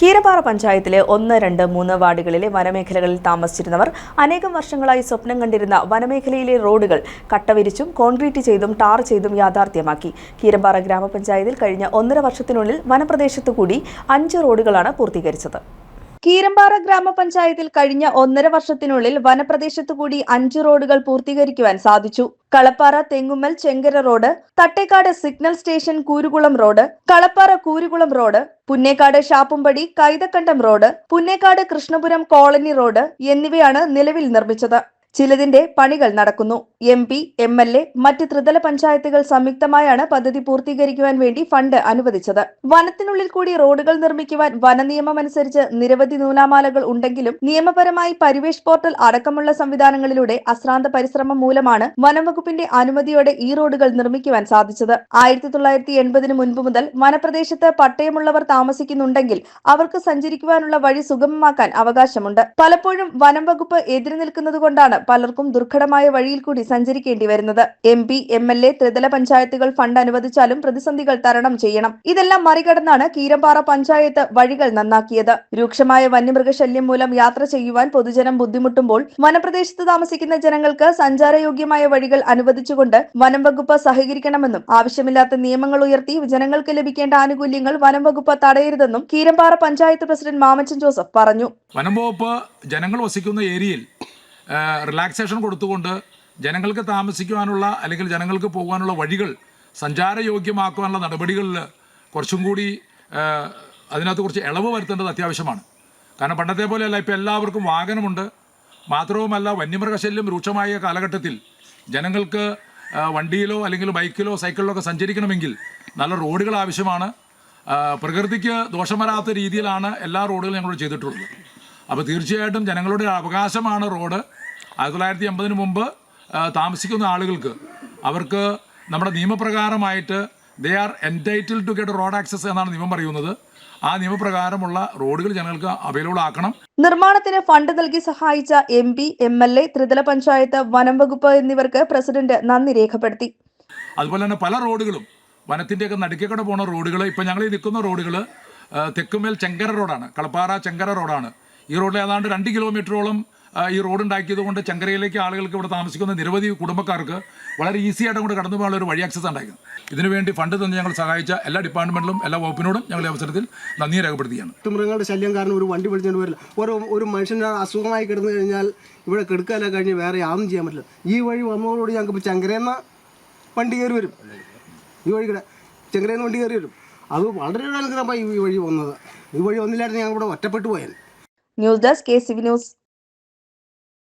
കീരപ്പാറ പഞ്ചായത്തിലെ ഒന്ന് രണ്ട് മൂന്ന് വാർഡുകളിലെ വനമേഖലകളിൽ താമസിച്ചിരുന്നവർ അനേകം വർഷങ്ങളായി സ്വപ്നം കണ്ടിരുന്ന വനമേഖലയിലെ റോഡുകൾ കട്ടവിരിച്ചും കോൺക്രീറ്റ് ചെയ്തും ടാർ ചെയ്തും യാഥാർത്ഥ്യമാക്കി. കീരപ്പാറ ഗ്രാമപഞ്ചായത്തിൽ കഴിഞ്ഞ ഒന്നര വർഷത്തിനുള്ളിൽ വനപ്രദേശത്തു കൂടി അഞ്ച് റോഡുകളാണ് പൂർത്തീകരിച്ചത്. കീരമ്പാറ ഗ്രാമപഞ്ചായത്തിൽ കഴിഞ്ഞ ഒന്നര വർഷത്തിനുള്ളിൽ വനപ്രദേശത്തു കൂടി അഞ്ച് റോഡുകൾ പൂർത്തീകരിക്കുവാൻ സാധിച്ചു. Kalappara Thengummal Chenkara road Thattekad signal station Koorukulam road Kalappara Koorukulam road Punnekad Shappumpady Kaithakandam road Punnekad Krishnapuram colony road എന്നിവയാണ് നിലവിൽ നിർമ്മിച്ചത്. ചിലതിന്റെ പണികൾ നടക്കുന്നു. M P M L A മറ്റ് ത്രിതല പഞ്ചായത്തുകൾ സംയുക്തമായാണ് പദ്ധതി പൂർത്തീകരിക്കുവാൻ വേണ്ടി ഫണ്ട് അനുവദിച്ചത്. വനത്തിനുള്ളിൽ കൂടി റോഡുകൾ നിർമ്മിക്കുവാൻ വന നിയമമനുസരിച്ച് നിരവധി നൂലാമാലകൾ ഉണ്ടെങ്കിലും നിയമപരമായി പരിവേഷ് പോർട്ടൽ അടക്കമുള്ള സംവിധാനങ്ങളിലൂടെ അശ്രാന്ത പരിശ്രമം മൂലമാണ് വനംവകുപ്പിന്റെ അനുമതിയോടെ ഈ റോഡുകൾ നിർമ്മിക്കുവാൻ സാധിച്ചത്. ആയിരത്തി തൊള്ളായിരത്തി എൺപതിന് മുൻപ് മുതൽ വനപ്രദേശത്ത് പട്ടയമുള്ളവർ താമസിക്കുന്നുണ്ടെങ്കിൽ അവർക്ക് സഞ്ചരിക്കുവാനുള്ള വഴി സുഗമമാക്കാൻ അവകാശമുണ്ട്. പലപ്പോഴും വനം വകുപ്പ് എതിര് നിൽക്കുന്നതുകൊണ്ടാണ് പലർക്കും ദുർഘടമായ വഴിയിൽ കൂടി സഞ്ചരിക്കേണ്ടി വരുന്നത്. M P M L A ത്രിതല പഞ്ചായത്തുകൾ ഫണ്ട് അനുവദിച്ചാലും പ്രതിസന്ധികൾ തരണം ചെയ്യണം. ഇതെല്ലാം മറികടന്നാണ് കീരമ്പാറ പഞ്ചായത്ത് വഴികൾ നന്നാക്കിയത്. രൂക്ഷമായ വന്യമൃഗശല്യം മൂലം യാത്ര ചെയ്യുവാൻ പൊതുജനം ബുദ്ധിമുട്ടുമ്പോൾ വനപ്രദേശത്ത് താമസിക്കുന്ന ജനങ്ങൾക്ക് സഞ്ചാരയോഗ്യമായ വഴികൾ അനുവദിച്ചുകൊണ്ട് വനം വകുപ്പ് സഹകരിക്കണമെന്നും ആവശ്യമില്ലാത്ത നിയമങ്ങൾ ഉയർത്തി ജനങ്ങൾക്ക് ലഭിക്കേണ്ട ആനുകൂല്യങ്ങൾ വനം വകുപ്പ് തടയരുതെന്നും കീരമ്പാറ പഞ്ചായത്ത് പ്രസിഡന്റ് മാമച്ചൻ ജോസഫ് പറഞ്ഞു. വനം വകുപ്പ് ജനങ്ങൾ വസിക്കുന്ന ഏരിയയിൽ റിലാക്സേഷൻ കൊടുത്തുകൊണ്ട് ജനങ്ങൾക്ക് താമസിക്കുവാനുള്ള അല്ലെങ്കിൽ ജനങ്ങൾക്ക് പോകാനുള്ള വഴികൾ സഞ്ചാരയോഗ്യമാക്കുവാനുള്ള നടപടികളിൽ കുറച്ചും കൂടി അതിനകത്ത് കുറച്ച് ഇളവ് വരുത്തേണ്ടത് അത്യാവശ്യമാണ്. കാരണം പണ്ടത്തെ പോലെയല്ല ഇപ്പോൾ എല്ലാവർക്കും വാഹനമുണ്ട്. മാത്രവുമല്ല വന്യമൃഗശല്യം രൂക്ഷമായ കാലഘട്ടത്തിൽ ജനങ്ങൾക്ക് വണ്ടിയിലോ അല്ലെങ്കിൽ ബൈക്കിലോ സൈക്കിളിലോ ഒക്കെ സഞ്ചരിക്കണമെങ്കിൽ നല്ല റോഡുകൾ ആവശ്യമാണ്. പ്രകൃതിക്ക് ദോഷം വരാത്ത രീതിയിലാണ് എല്ലാ റോഡുകളും ഞങ്ങൾ ചെയ്തിട്ടുള്ളത്. അപ്പോൾ തീർച്ചയായിട്ടും ജനങ്ങളുടെ അവകാശമാണ് റോഡ്. ആയിരത്തി തൊള്ളായിരത്തി എൺപതിന് മുമ്പ് താമസിക്കുന്ന ആളുകൾക്ക് അവർക്ക് നമ്മുടെ നിയമപ്രകാരമായിട്ട് they are entitled to get road access എന്നാണ് നിയമം പറയുന്നത്. ആ നിയമപ്രകാരമുള്ള റോഡുകൾ ജനങ്ങൾക്ക് അവൈലബിൾ ആക്കണം. നിർമ്മാണത്തിന് ഫണ്ട് നൽകി സഹായിച്ച M P M L A ത്രിതല പഞ്ചായത്ത് വനം വകുപ്പ് എന്നിവർക്ക് പ്രസിഡന്റ് നന്ദി രേഖപ്പെടുത്തി. അതുപോലെ തന്നെ പല റോഡുകളും വനത്തിന്റെയൊക്കെ നടുക്കക്കൂടെ പോണ റോഡുകൾ ഇപ്പം ഞങ്ങൾ ഈ നിൽക്കുന്ന റോഡുകൾ തെക്കുമേൽ ചെങ്കര റോഡാണ് കളപ്പാറ ചെങ്കര റോഡാണ്. ഈ റോഡിൽ ഏതാണ്ട് രണ്ട് കിലോമീറ്ററോളം ഈ റോഡ് ഉണ്ടാക്കിയത് കൊണ്ട് ചങ്കരയിലേക്ക് ആളുകൾക്ക് ഇവിടെ താമസിക്കുന്ന നിരവധി കുടുംബക്കാർക്ക് വളരെ ഈസി ആയിട്ട് അങ്ങോട്ട് കടന്നു പോകാനുള്ള ഒരു വഴി ആക്സസ് ഉണ്ടായിരുന്നു. ഇതിനുവേണ്ടി ഫണ്ട് തന്ന് ഞങ്ങൾ സഹായിച്ച എല്ലാ ഡിപ്പാർട്ട്മെന്റിലും എല്ലാ വകുപ്പിനോടും ഞങ്ങൾ ഈ അവസരത്തിൽ നന്ദി രേഖപ്പെടുത്തുകയാണ്. മൃഗങ്ങളുടെ ശല്യം കാരണം ഒരു വണ്ടി വിളിച്ചുകൊണ്ട് വരില്ല. ഒരു ഒരു മനുഷ്യന് അസുഖമായി കിടന്നു കഴിഞ്ഞാൽ ഇവിടെ കെടുക്കാനൊക്കെ കഴിഞ്ഞ് വേറെ യാതൊന്നും ചെയ്യാൻ പറ്റില്ല. ഈ വഴി വന്നതോടുകൂടി ഞങ്ങൾക്ക് ഇപ്പോൾ ചങ്കരയെന്ന വണ്ടി കയറി വരും. ഈ വഴി കിട ചങ്കരയെന്ന വണ്ടി കയറി വരും. അത് വളരെ അനുഗ്രഹമായി ഈ വഴി വന്നത്. ഈ വഴി വന്നില്ലായിരുന്നു ഞങ്ങൾ ഇവിടെ ഒറ്റപ്പെട്ടു പോയാൽ news desk K C V news